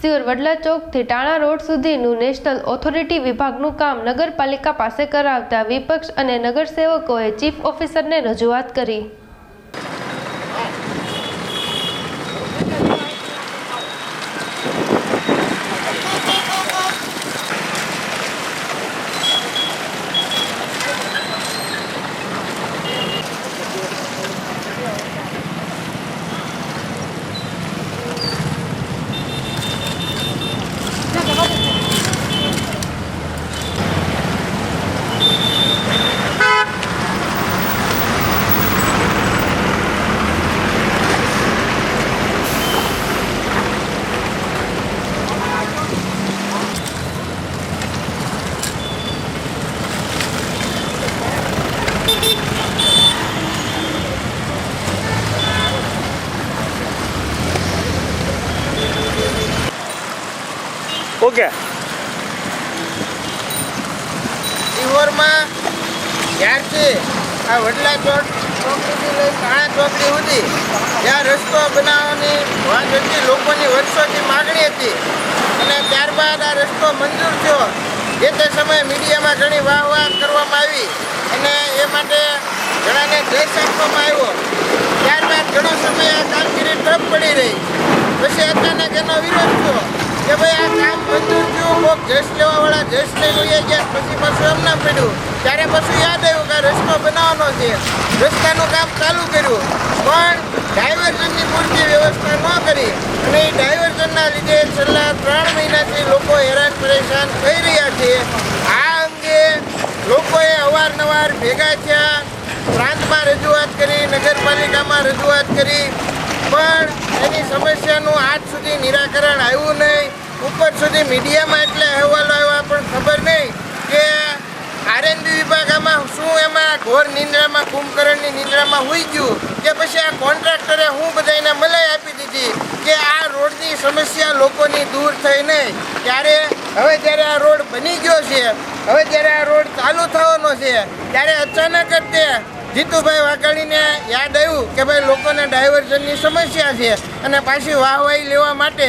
સિયોર વડલા ચોકથી ટાણા રોડ સુધીનું national authority વિભાગનું કામ નગરપાલિકા પાસે કરાવતા વિપક્ષ અને નગરસેવકોએ ચીફ ઓફિસરને રજૂઆત કરી. ઓકે. સિહોરમાં જ્યારથી આ વડલા ચોક ચોકડીથી લઈ કાણા ચોકડી સુધી જ્યાં રસ્તો બનાવવાની વાત હતી, લોકોની વર્ષોથી માગણી હતી. અને ત્યારબાદ આ રસ્તો મંજૂર થયો. જે તે સમયે મીડિયામાં ઘણી વાહ કરવામાં આવી અને એ માટે ઘણાને દેશ આપવામાં આવ્યો. ત્યારબાદ ઘણો સમય આ કામગીરી ઠપ પડી રહી. પછી અચાનક એનો વિરોધ થયો. કે ભાઈ આ કામ બધું થયું, કોક જશ લેવાવાળા જશ લઈ લઈએ ગયા, પછી પાછું એમ ના પડ્યું. ત્યારે પછી યાદ આવ્યું કે આ રસ્તો બનાવવાનો છે. રસ્તાનું કામ ચાલુ કર્યું. પણ ડાયવર્ઝનની પૂરતી વ્યવસ્થા ન કરી. અને એ ડાયવર્ઝનના લીધે છેલ્લા ત્રણ મહિનાથી લોકો હેરાન પરેશાન થઈ રહ્યા છે. આ અંગે લોકોએ અવારનવાર ભેગા થયા. પ્રાંતમાં રજૂઆત કરી, નગરપાલિકામાં રજૂઆત કરી. પણ એની સમસ્યાનું આજ સુધી નિરાકરણ આવ્યું નહીં. ઉપર સુધી મીડિયામાં એટલે અહેવાલો આવ્યા, પણ ખબર નહીં કે આરએનબી વિભાગમાં શું એમાં ઘોર નિંદ્રામાં, કુંભકરણની નિંદ્રામાં હોઈ ગયું કે પછી આ કોન્ટ્રાક્ટરે હું બધાને મલાઈ આપી દીધી કે આ રોડની સમસ્યા લોકોની દૂર થઈ નહીં. ત્યારે હવે જ્યારે આ રોડ બની ગયો છે, હવે જ્યારે આ રોડ ચાલુ થવાનો છે, ત્યારે અચાનક જ તે જીતુભાઈ વાઘાણીને યાદ આવ્યું કે ભાઈ, લોકોને ડાયવર્ઝનની સમસ્યા છે અને પાછી વાહવાહી લેવા માટે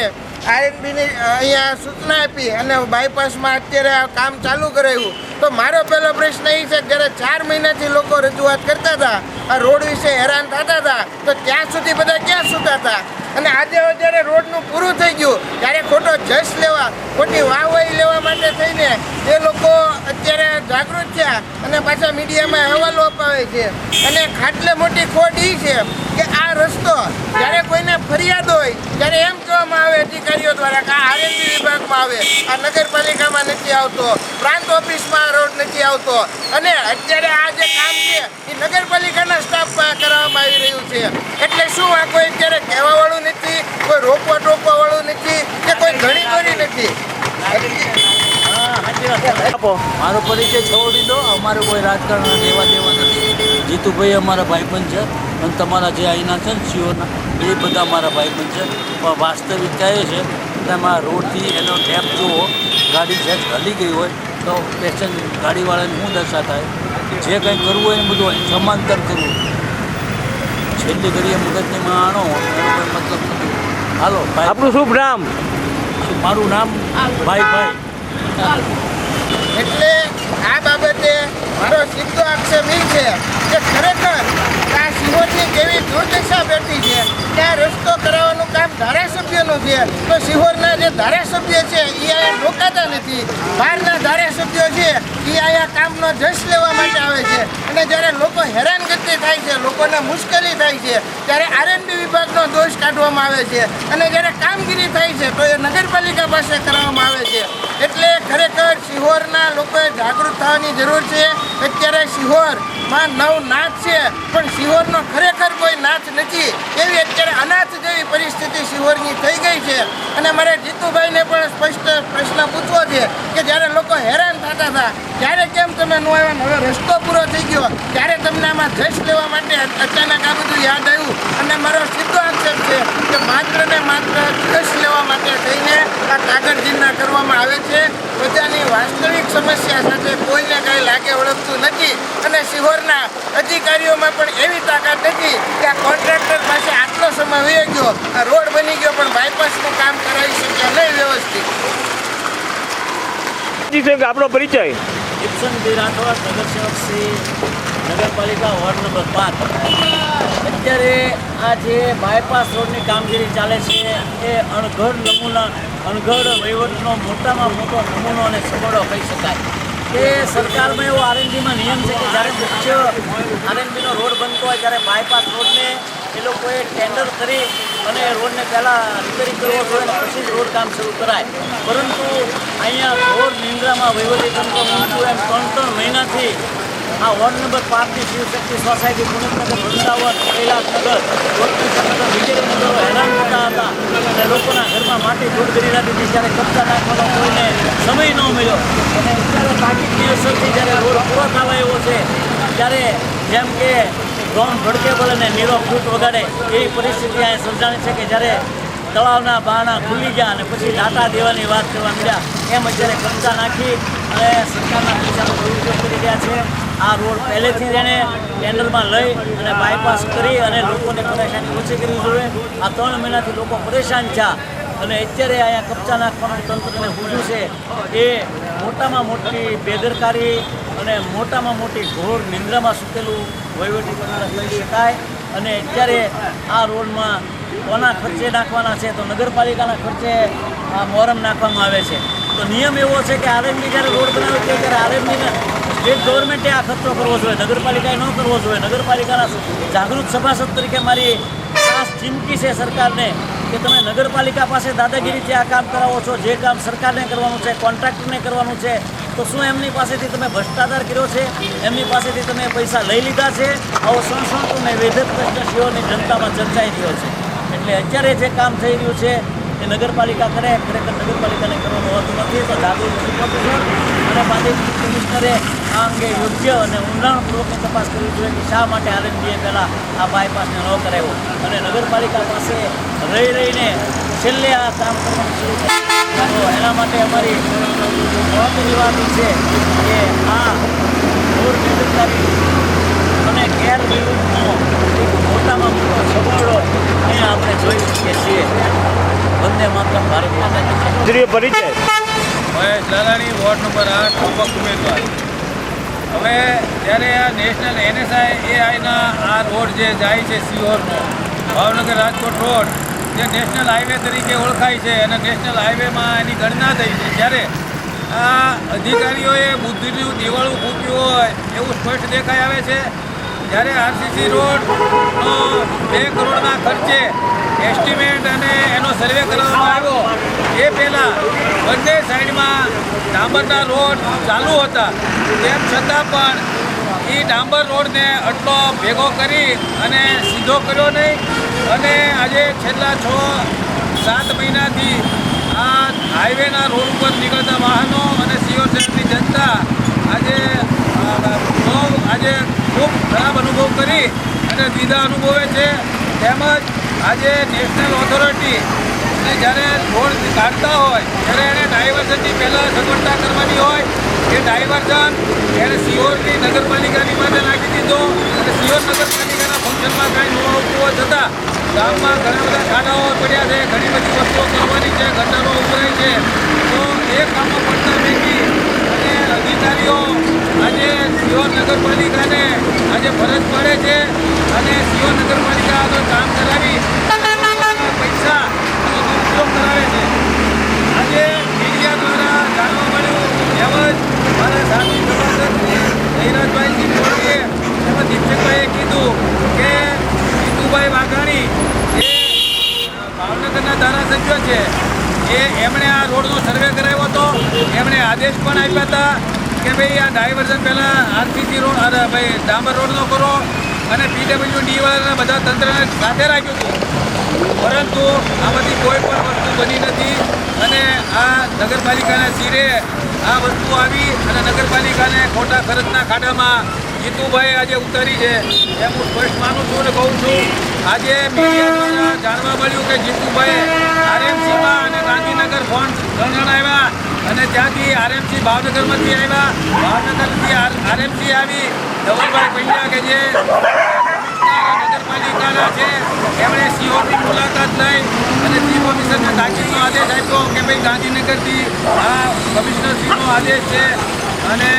આરએનબીની અહીંયા સૂચના આપી અને બાયપાસમાં અત્યારે આ કામ ચાલુ કરાવ્યું તો મારો પહેલો પ્રશ્ન એ છે જ્યારે ચાર મહિનાથી લોકો રજૂઆત કરતા હતા, આ રોડ વિશે હેરાન થતા હતા, તો ત્યાં સુધી બધા ક્યાં સૂતા હતા? અને આજે જ્યારે રોડનું પૂરું થઈ ગયું, ત્યારે ખોટો જશ લેવા, ખોટી વાહવાહી લેવા માટે થઈને એ લોકો અત્યારે જાગૃત થયા અને પાછા મીડિયામાં અહેવાલો અપાવે છે. અને ખાટલે મોટી ખોટ એ છે કે આ રસ્તો જ્યારે કોઈને ફરિયાદ હોય, ત્યારે એમ કહેવામાં આવે અધિકારીઓ દ્વારા કે આ આરએનબી વિભાગમાં આવે, આ નગરપાલિકામાં નથી આવતો. પ્રાંત ઓફિસમાં રોડ નથી આવતો. અને અત્યારે આ જે કામ છે, એ નગરપાલિકાના સ્ટાફ કરવામાં આવી રહ્યું છે. એટલે શું આ કોઈ અત્યારે કહેવાવાળું નથી, કોઈ રોકવા ટોકવાવાળું નથી, કે કોઈ ઘણી ઘણી નથી? મારો પરિચય છોડી દો. અમારે કોઈ રાજકારણ લેવા દેવા નથી. જીતુભાઈ અમારા ભાઈબંધ છે. અને તમારા જે અહીંના છે ને, સીઓના, એ બધા મારા ભાઈબંધ છે. પણ વાસ્તવિકતા એ છે, કે એમાં રોડથી એનો ટેપ જુઓ ગાડી જેટ હલી ગઈ હોય તો પેસેન્જર ગાડીવાળાને શું દશા થાય? જે કંઈ કરવું હોય એ બધું સમાંતર કરવું. છેલ્લી ઘડીએ મગજની આણો એનો કોઈ મતલબ નથી. હાલો ભાઈ. આપણું શુભ નામ? મારું નામ? ભાઈ ભાઈ. એટલે આ બાબતે મારો સીધો આક્ષેપ એ છે કે ખરેખર આ સિંહોની કેવી દુર્દશા બેઠી છે? કે રસ્તો કરાવવાનું કામ ધારાસભ્યનું છે. તો સિહોરના જે ધારાસભ્ય છે, એ અહીંયા રોકાતા નથી. બહારના ધારાસભ્યો છે, એ અહીંયા કામનો જશ લેવા માટે આવે છે. અને જ્યારે લોકો હેરાનગતિ થાય છે, લોકોને મુશ્કેલી થાય છે, ત્યારે આરએનબી વિભાગનો દોષ કાઢવામાં આવે છે. અને જ્યારે કામગીરી થાય છે, તો એ નગરપાલિકા પાસે કરવામાં આવે છે. એટલે ખરેખર સિહોરના લોકોએ જાગૃત થવાની જરૂર છે. અત્યારે સિહોરમાં નવ નાચ છે, પણ શિહોરનો ખરેખર કોઈ નાચ નથી. એવી અત્યારે અનાથ જેવી પરિસ્થિતિ શિહોરની થઈ ગઈ છે. અને મારે જીતુભાઈને પણ સ્પષ્ટ પ્રશ્ન પૂછવો છે કે જ્યારે લોકો હેરાન થતા હતા, ત્યારે કેમ તમે નો આવ્યા હવે રસ્તો પૂરો થઈ ગયો. ત્યારે તમને આમાં જશ લેવા માટે અચાનક આ બધું યાદ આવ્યું. અને મારો સીધો આક્ષેપ છે કે માત્ર ને માત્ર જશ લેવા માટે થઈને આ કાગળજીના કરવામાં આવે છે. પ્રજાની વાસ્તવિક સમસ્યા સાથે કોઈને કાંઈ લાગે ઓળખતું નથી. અને સિહોરના અધિકારીઓમાં પણ એવી તાકાત નથી કે આ કોન્ટ્રાક્ટર પાસે આટલો સમય વહી ગયો. આ રોડ બની ગયો પણ બાયપાસનું કામ કરાવી શકે નહીં વ્યવસ્થિત. આપણો પરિચય. ઇપ્સનભાઈ રાઠોડ નગરસેવક શ્રી નગરપાલિકા વોર્ડ નંબર પાંચ. અત્યારે આ જે બાયપાસ રોડની કામગીરી ચાલે છે એ અણઘડ નમૂના અણઘડ વહીવટનો મોટામાં મોટો નમૂનો અને સગવડો કહી શકાય. કે સરકારમાં એવો આરએનબીમાં નિયમ છે કે જ્યારે મુખ્ય આરએનબીનો રોડ બનતો હોય, ત્યારે બાયપાસ રોડને એ લોકોએ ટેન્ડર કરી અને રોડને પહેલાં રિપેરિંગ કરવો જોઈએ પછી જ રોડ કામ શરૂ કરાય. પરંતુ અહીંયા રોડ નિંદ્રામાં વહીવટીતંત્ર ઊંચું એમ ત્રણ ત્રણ મહિનાથી આ વોર્ડ નંબર પાંચની શિવશક્તિ સોસાયટી પુણ્યનગર, વૃંદાવન, કૈલાસનગર વડકૃષ્ણનગર વિજયનગરો હેરાન થતા હતા. અને લોકોના ઘરમાં માટી દૂર કરી રાખી હતી. જ્યારે કબજા નાખવાનો કોઈને સમય ન મળ્યો. અને અત્યારે તાકીદની અસરથી જ્યારે રોડ પૂરો થવા એવો છે, ત્યારે જેમ કે ડ્રોન ભડકેબલ અને નીરો ફૂટ વગાડે, એવી પરિસ્થિતિ અહીંયા સર્જાણી છે કે જ્યારે તળાવના બહાના ખુલી ગયા અને પછી દાતા દેવાની વાત કરવા મળ્યા એમ અત્યારે કબજા નાખી અને સરકારના પૈસાનો દુરુપયોગ કરી રહ્યા છે. આ રોડ પહેલેથી જ એણે ટેન્ડરમાં લઈ અને બાયપાસ કરી અને લોકોને પરેશાની ઓછી કરવી જોઈએ. આ ત્રણ મહિનાથી લોકો પરેશાન થયા અને અત્યારે અહીંયા કબજા નાખવાનું તંત્રને સૂઝ્યું છે એ મોટામાં મોટી બેદરકારી અને મોટામાં મોટી ઘોર નિંદ્રામાં સૂકેલું વહીવટી તંત્ર કહી શકાય. અને અત્યારે આ રોડમાં કોના ખર્ચે નાખવાના છે તો નગરપાલિકાના ખર્ચે આ મોરમ નાખવામાં આવે છે. તો નિયમ એવો છે કે આરએમડી જ્યારે રોડ બનાવે છે, ત્યારે આરએમબીને સ્ટેટ ગવર્મેન્ટે આ ખર્ચો કરવો જોઈએ, નગરપાલિકાએ ન કરવો જોઈએ, નગરપાલિકાના જાગૃત સભાસદ તરીકે મારી ખાસ ચીમકી છે સરકારને કે તમે નગરપાલિકા પાસે દાદાગીરીથી આ કામ કરાવો છો, જે કામ સરકારને કરવાનું છે, કોન્ટ્રાક્ટરને કરવાનું છે, તો શું એમની પાસેથી તમે ભ્રષ્ટાચાર કર્યો છે? એમની પાસેથી તમે પૈસા લઈ લીધા છે? આવો સંસંતો તમે વેધક પ્રશ્ન શિવોની જનતામાં ચર્ચાઈ રહ્યો છે. એટલે અત્યારે જે કામ થઈ રહ્યું છે, એ નગરપાલિકા કરે, ખરેખર નગરપાલિકાને કરવાનું હોતું નથી, તો જાગૃત અને પ્રાદેશિક કમિશનરે આ અંગે યોગ્ય અને ઊંડાણપૂર્વકની તપાસ કરવી જોઈએ કે શા માટે આરએનબીએ પહેલાં આ બાયપાસને ન કરાવ્યો. અને નગરપાલિકા પાસે રહી રહીને છેલ્લે આ કામ કરવાનું શરૂ કર્યું. એના માટે અમારી મહત્વની વાત છે કે આ ઘોર બેદરકારી અને ગેરવહીવટનો એક મોટામાં મોટો સગવડો અહીંયા આપણે જોઈ શકીએ છીએ. વંદે માત્ર ભારત માતા પરિચય. મહેશ લાલાણી વોર્ડ નંબર આઠ અપક્ષ ઉમેદવાર. હવે જ્યારે આ નેશનલ એનએસઆઈ એઆઈના આ રોડ જે જાય છે સિહોરનો ભાવનગર રાજકોટ રોડ, જે નેશનલ હાઈવે તરીકે ઓળખાય છે અને નેશનલ હાઈવેમાં એની ગણના થઈ છે, ત્યારે આ અધિકારીઓએ બુદ્ધિનું દિવાળું ફૂટ્યું હોય એવું સ્પષ્ટ દેખાઈ આવે છે. જ્યારે આરસીસી રોડનો બે કરોડના ખર્ચે એસ્ટિમેટ અને એનો સર્વે કરવામાં આવ્યો, એ પહેલાં બંને સાઈડમાં ડાંબરના રોડ ચાલુ હતા. તેમ છતાં પણ એ ડાંબર રોડને આટલો ભેગો કરી અને સીધો કર્યો નહીં. અને આજે છેલ્લા છ, સાત મહિનાથી આ હાઈવેના રોડ ઉપર નીકળતા વાહનો અને સીઓ શહેરની જનતા આજે બહુ, આજે ખૂબ ખરાબ અનુભવ કરી અને દ્વિધા અનુભવે છે. તેમજ આજે નેશનલ ઓથોરિટી જ્યારે રોડ કાઢતા હોય, ત્યારે એને ડાયવર્ઝનની પહેલાં સગવડતા કરવાની હોય. એ ડાયવર્ઝન એને સિહોરની નગરપાલિકાની માટે નાખી દીધો અને સિહોર નગરપાલિકાના ફંક્શનમાં કાંઈ ન આવતું છતાં ગામમાં ઘણા બધા ખાડાઓ પડ્યા છે, ઘણી બધી વસ્તુઓ કરવાની છે, ગટરો ઉભરાય છે. તો એ કામો પડતા પૈકી અને અધિકારીઓ આજે સિહોર નગરપાલિકાને આજે ફરજ પડે છે અને સીઓ નગરપાલિકા આગળ કામ કરાવી પૈસા ઉપયોગ કરાવે છે. આજે મીડિયા દ્વારા જાણવા મળ્યું તેમજ મારા સાથી જયરાજભાઈ સિંધોડીએ તેમજ દીપકભાઈએ કીધું કે જીતુભાઈ વાઘાણી એ ભાવનગરના ધારાસભ્ય છે, એ એમણે આ રોડનો સર્વે કરાવ્યો હતો. એમણે આદેશ પણ આપ્યા હતા કે ભાઈ આ ડાયવર્ઝન પહેલાં આરસીસી રોડ અરે ભાઈ ડામર રોડનો કરો અને પીડબ્લ્યુ ડી વાળાના બધા તંત્રને સાથે રાખ્યું હતું. પરંતુ આમાંથી કોઈ પણ વસ્તુ બની નથી અને આ નગરપાલિકાના શિરે આ વસ્તુ આવી અને નગરપાલિકાને ખોટા ખર્ચના ખાડામાં જીતુભાઈ આજે ઉતારી છે. એમ હું સ્પષ્ટ માનું છું અને કહું છું, આજે મીડિયા જાણવા મળ્યું કે જીતુભાઈ આરએમસીમાં અને ગાંધીનગર ફોન આવ્યા અને ત્યાંથી આરએમસી ભાવનગરમાંથી આવ્યા. ભાવનગરથી આરએમસી આવી. ધવલભાઈ પંડ્યા કે જે નગરપાલિકાના છે, એમણે સીઓની મુલાકાત લઈ અને ચીફ ઓફિસરને તાકીદનો આદેશ આપ્યો કે ભાઈ ગાંધીનગરથી આ કમિશનરશ્રીનો આદેશ છે અને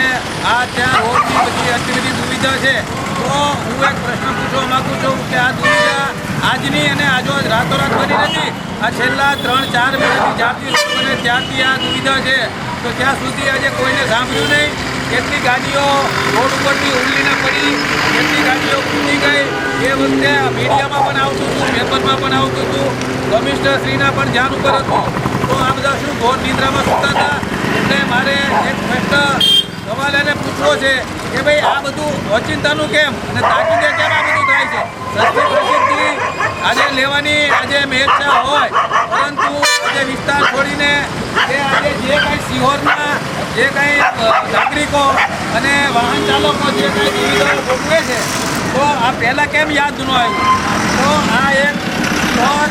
આ ત્યાં રોડની બધી આટલી બધી દુવિધા છે. તો હું એક પ્રશ્ન પૂછવા માગું છું કે આ દુવિધા આજની અને આજો રાતોરાત બની નથી આ છેલ્લા ત્રણ, ચાર મહિનાથી જ્યારથી લોકોને ત્યારથી આ દુવિધા છે. તો ત્યાં સુધી આજે કોઈને સાંભળ્યું નહીં. કેટલી ગાડીઓ રોડ ઉપરથી ઉડલીને પડી, કેટલી ગાડીઓ કૂદી ગઈ. એ વખતે મીડિયામાં પણ આવતું હતું, પેપરમાં પણ આવતું હતું. કમિશનરશ્રીના પણ ધ્યાન ઉપર હતું. તો આ બધા શું ઘોર નિંદ્રામાં સૂતા હતા? એટલે મારે એક પ્રશ્ન ગવાલાને પૂછવો છે કે ભાઈ આ બધું ઓચિંતાનું કેમ? અને તાકીદે કેમ આ બધું થાય છે? સસ્તી પ્રસિદ્ધિ આજે લેવાની આજે મેચ્છા હોય, પરંતુ આજે વિસ્તાર છોડીને કે આજે જે કાંઈ સિહોરના જે કાંઈ નાગરિકો અને વાહન ચાલકો જે કાંઈ દુવિધાઓ ભોગવે છે, તો આ પહેલાં કેમ યાદ ન આવ્યું? તો આ એક સિહોર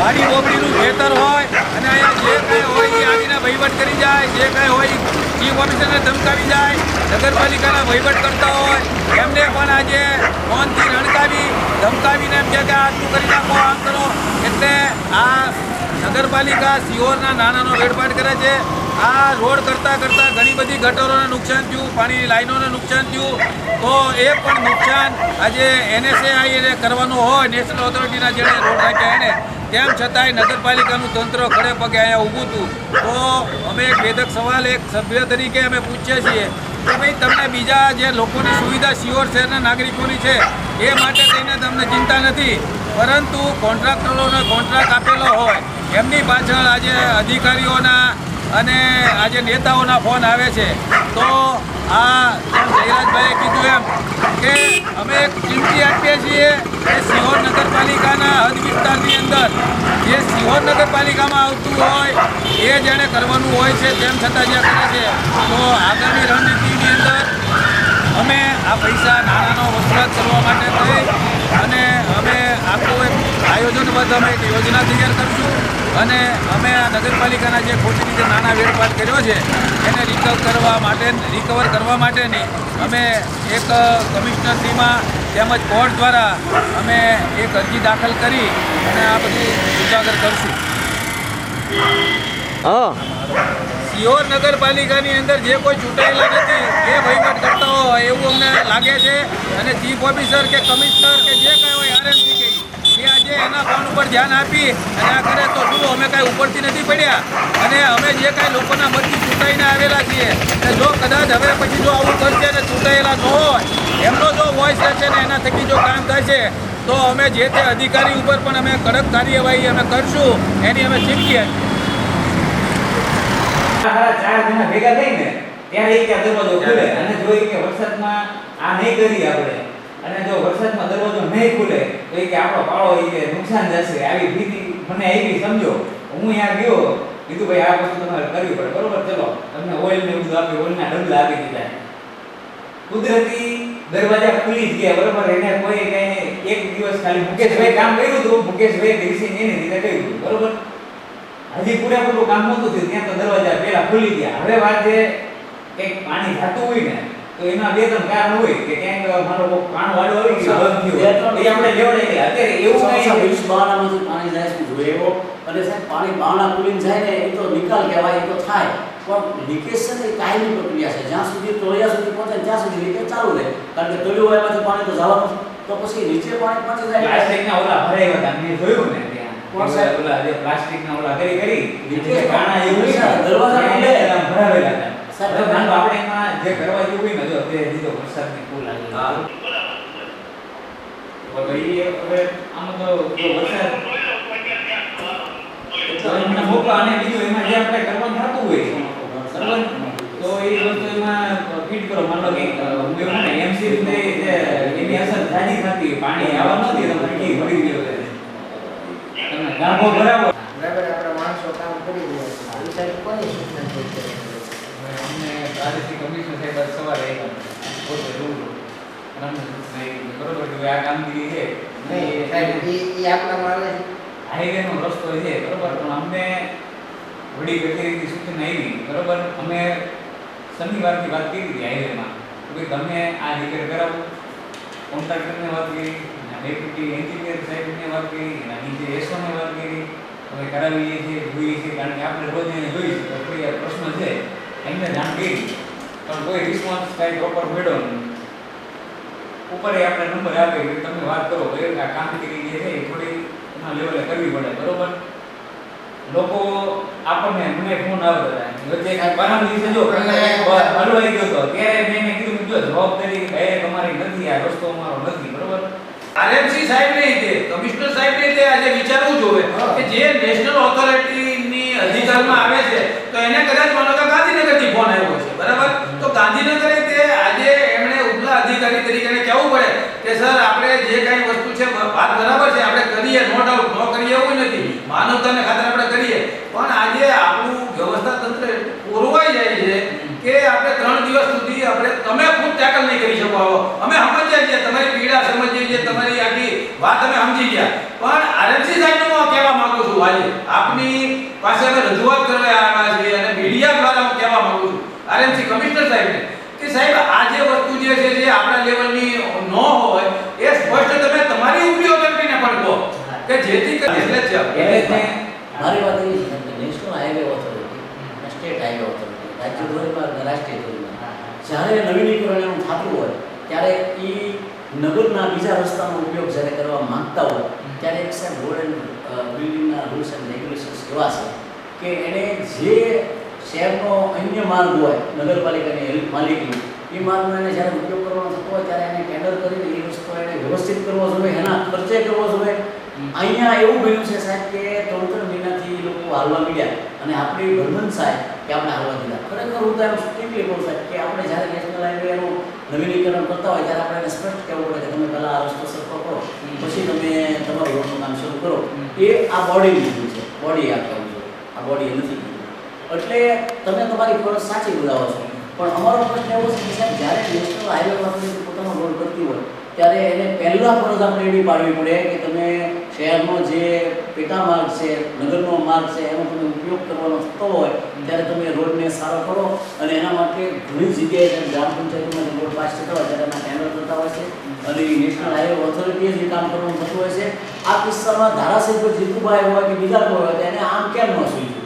વાડી બોબડીનું ખેતર હોય અને અહીંયા જે કાંઈ હોય એ આવીને વહીવટ કરી જાય, જે કંઈ હોય, ચીફ ઓફિસરને ધમકાવી જાય, નગરપાલિકાના વહીવટ કરતા હોય, એમને પણ આજે ફોનથી રણકાવી, ધમકાવીને એમ કે આટલું કરી નાખો, આમ કરો. એટલે આ નગરપાલિકા સિહોરના નાનાનો વેડફાટ કરે છે. આ રોડ કરતાં કરતાં ઘણી બધી ગટરોને નુકસાન થયું, પાણીની લાઈનોને નુકસાન થયું. તો એ પણ નુકસાન આજે એનએસએઆઈ કરવાનું હોય નેશનલ ઓથોરિટીના જેણે રોડ રાખ્યા એને, તેમ છતાંય નગરપાલિકાનું તંત્ર ખડે પગે અહીંયા ઊભું હતું. તો અમે એક વેદક સવાલ એક સભ્ય તરીકે અમે પૂછીએ છીએ કે ભાઈ, તમને બીજા જે લોકોની સુવિધા સિયોર શહેરના નાગરિકોની છે, એ માટે થઈને તમને ચિંતા નથી. પરંતુ કોન્ટ્રાક્ટરોને કોન્ટ્રાક્ટ આપેલો હોય, એમની પાછળ આજે અધિકારીઓના અને આજે નેતાઓના ફોન આવે છે. તો આ જયરાજભાઈએ કીધું એમ કે અમે એક ચીમકી આપીએ છીએ કે સિહોર નગરપાલિકાના હદ વિસ્તારની અંદર. જે સિહોર નગરપાલિકામાં આવતું હોય એ જેણે કરવાનું હોય છે તેમ છતાં જે કરે છે. તો આગામી રણનીતિની અંદર અમે આ પૈસા નાણાંનો વસૂલાત કરવા માટે થઈ અને અમે આખું એક આયોજનબદ્ધ અમે એક યોજના તૈયાર કરીશું. અને અમે આ નગરપાલિકાના જે ખોટી રીતે નાના વેડફાટ કર્યો છે એને રિકવર કરવા માટે રિકવર કરવા માટેની અમે એક કમિશનરશ્રીમાં તેમજ કોર્ટ દ્વારા અમે એક અરજી દાખલ કરી અને આ બધું ઉજાગર કરશું. હા. સિહોર નગરપાલિકાની અંદર જે કોઈ ચૂંટાયેલા નથી એ વહીવટ કરતા હોય એવું અમને લાગે છે અને ચીફ ઓફિસર કે કમિશનર કે જે કંઈ હોય આરએમસી એના ફોન ઉપર ધ્યાન આપી અને આ કરે તો શું અમે કાંઈ ઉપરથી નથી પડ્યા. અને અમે જે કાંઈ લોકોના મતથી ચૂંટાઈને આવેલા છીએ, અને જો કદાચ હવે પછી જો આવું કરશે ને ચૂંટાયેલા ન હોય, એમનો જો વોઇસ રહેશે ને એના થકી જો કામ થશે, તો અમે જે તે અધિકારી ઉપર પણ અમે કડક કાર્યવાહી અમે કરશું, એની અમે ચીમકી આપી ત્યારે એ કે અને જો એ કે વરસાદમાં આ નહીં કરી આપણે, અને જો વરસાદમાં નહીં ખુલે તો કે આપણો પાળો એ કે નુકસાન જશે. આવી ભીતિ મને આવી, સમજો. હું અહીંયા ગયો, કીધું ભાઈ, આ વસ્તુ તમારે કરવી પડે. બરોબર, ચલો. તમને ઓઇલ ને બધું આપ્યું ઓઇલના ડબલા આપી દીધા. કુદરતી દરવાજા ખુલી જ ગયા, બરોબર? એને કોઈ કઈ એક દિવસ ખાલી મુકેશભાઈ કામ કર્યું હતું. મુકેશભાઈ દિવસે એની રીતે કર્યું બરોબર? હજી પૂરેપૂરું કામ નહોતું થયું. ત્યાં તો દરવાજા પેલા ખુલી ગયા. હવે વાત છે, કંઈક પાણી થતું હોય ને તો એના બે ત્રણ કારણ હોય કે ક્યાંક મારો કોક પાણ વાળો આવી ગયો બંધ થયો. એ આપણે લેવડે ગયા અત્યારે એવું કઈ વીસ બારણામાંથી પાણી જાય છે જોયો અને સાહેબ પાણી બારણા ખુલીને જાય ને એ તો નિકાલ કહેવાય એ તો થાય. પણ લીકેજ છે ને એ કાયમી પ્રક્રિયા છે. જ્યાં સુધી તળિયા સુધી પહોંચે ત્યાં સુધી લીકેજ ચાલુ રહે. કારણ કે તળિયું હોય એમાંથી પાણી તો જવાનું. તો પછી નીચે પાણી પહોંચે જાય. પ્લાસ્ટિકના ઓલા ભરાયા હતા. મેં જોયું ને ત્યાં. કોણ સાહેબ? ઓલા જે પ્લાસ્ટિકના ઓલા કરી કરી નીચે કાણા એવું દરવાજા ભરાવેલા હતા. હવે માનો આપણે એમાં જે કરવા જેવું હોય ને જો તે દીધો વરસાદની ફૂલ આવી હા. તો ઈ હવે આમ તો જો વરસાદ એમને મોકલા અને બીજું એમાં જે આપણે કરવાનું થતું હોય બરાબર તો એ વસ્તુ એમાં ફીટ કરો માનો કે હું એવું ને એમસી રીતે જે એની અસર જાજી થતી પાણી આવવા નથી તો ફરકી ભરી ગયો તમે ગાભો ભરાવો બરાબર આપણા માણસો કામ કરી રહ્યા છે અમને પ્રાદેશિક કમિશનર સાહેબ સવારે પોતે રૂબરૂ. બરોબર કે આ કામગીરી છે. નહીં સાહેબ એ હાઈવેનો રસ્તો છે બરોબર? પણ અમને વડી કચેરીથી સૂચના આવી બરોબર? અમે શનિવારથી વાત કરી હતી હાઈવેમાં. કે તમે આ રિપેર કરાવો. કોન્ટ્રાક્ટરને વાત કરી ડેપ્યુટી એન્જિનિયર સાહેબને વાત કરી એના નીચે એસઓને વાત કરી. હવે કરાવીએ છીએ જોઈએ છીએ કારણ કે આપણે રોજ એને જોઈએ તો કોઈ પ્રશ્ન છે એમને જાણ કરી. પણ કોઈ રિસ્પોન્સ કાંઈ પ્રોપર મળ્યો નહીં. ઉપર એ આપણે નંબર આપે એટલે તમે વાત કરો કે આ કામગીરી જે છે એ થોડી એના લેવલે કરવી પડે બરોબર? લોકો આપણને મને ફોન આવતા હતા વચ્ચે કાંઈ પરમ દિવસે જો હલવાઈ ગયો હતો ત્યારે મેં એને કીધું જો જવાબદારી ભાઈ તમારી નથી આ રસ્તો અમારો નથી બરોબર? આરએમસી સાહેબ નહીં તે કમિશનર સાહેબ ને તે આજે વિચારવું જોવે કે જે નેશનલ ઓથોરિટીની અધિકારમાં આવે છે તો એને કદાચ માનો કે ગાંધીનગરથી ફોન આવ્યો છે બરાબર? ગાંધીનગરે તે આજે એમણે ઉપલા અધિકારી તરીકે કહેવું પડે કે, સર, આપણે જે કાંઈ વસ્તુ છે વાત બરાબર છે, આપણે કરીએ, નો ડાઉટ ન કરીએ એવું નથી. માનવતાને ખાતર આપણે કરીએ. પણ આજે આપણું વ્યવસ્થા તંત્ર કોરવાઈ જાય છે કે આપણે ત્રણ દિવસ સુધી આપણે, તમે ખુદ ટેકલ નહીં કરી શકો આવો. અમે સમજ્યા છીએ, તમારી પીડા સમજીએ છીએ, તમારી આખી વાત અમે સમજી ગયા. પણ આરએમસી સાહેબને હું કહેવા માંગુ છું આજે, આપની પાસે અમે રજૂઆત કરવા આવ્યા છીએ અને મીડિયા દ્વારા હું કહેવા માંગુ છું આરએમસી કમિશનર સાહેબને કે સાહેબ, આ જે વસ્તુ જે છે, જે આપણા લેવલની ન હોય, એ સ્પષ્ટ તમે તમારી ઉપયોગ કરીને પણ કે જેથી કરીને એટલે મારી વાત એ છે કે national highway authority state highway authority રાજ્ય ધોરીમાં રાષ્ટ્રીય ધોરીમાં, જ્યારે નવીનીકરણ એનું થતું હોય, ત્યારે એ નગરના બીજા રસ્તાનો ઉપયોગ જ્યારે કરવા માંગતા હોય, ત્યારે એક સાહેબ રોડ એન્ડ બિલ્ડિંગના રૂલ્સ એન્ડ રેગ્યુલેશન્સ એવા છે કે એણે જે શહેરનો અન્ય માર્ગ હોય નગરપાલિકાની હેલ્પ માલિકી એ માર્ગનો એને જ્યારે ઉપયોગ કરવાનો થતો હોય ત્યારે એને ટેન્ડર કરીને એ વસ્તુ એને વ્યવસ્થિત કરવો જોઈએ એના ખર્ચે કરવો જોઈએ. અહીંયા એવું બન્યું છે સાહેબ કે ત્રણ ત્રણ મહિનાથી એ લોકો હાલવા મળ્યા અને આપણી બંધન સાહેબ કે આપણે હાલવા દીધા. ખરેખર હું તો એમ સ્ટ્રિક્ટલી કહું સાહેબ કે આપણે જ્યારે નેશનલ હાઈવેનું નવીનીકરણ કરતા હોય ત્યારે આપણે એને સ્પષ્ટ કહેવું પડે કે તમે પહેલાં આ રસ્તો સરખો કરો પછી તમે તમારું કામ શરૂ કરો. એ આ બોડીની લીધું છે. બોડી આ કહું છું. આ બોડીએ નથી. કીધું એટલે તમે તમારી ફરજ સાચી બજાવો છો. પણ અમારો પ્રશ્ન એવો છે કે સાહેબ, જ્યારે નેશનલ હાઈવે ઓથોરિટી પોતાનો રોડ કરતી હોય, ત્યારે એને પહેલાં ફરજ આપણે એવી પાડવી પડે કે તમે શહેરનો જે પેટા માર્ગ છે, નગરનો માર્ગ છે, એનો તમે ઉપયોગ કરવાનો થતો હોય, ત્યારે તમે રોડને સારો કરો અને એના માટે ઘણી જગ્યાએ જ્યારે ગ્રામ પંચાયતમાં રોડ પાસ થતા હોય, ત્યારે એના ટેન્ડર થતા હોય છે અને નેશનલ હાઈવે ઓથોરિટીએ જે કામ કરવાનું થતું હોય છે. આ કિસ્સામાં ધારાસભ્ય જીતુભાઈ હોય કે બીજા કોઈ હોય એને આમ કેમ ન સૂચવું?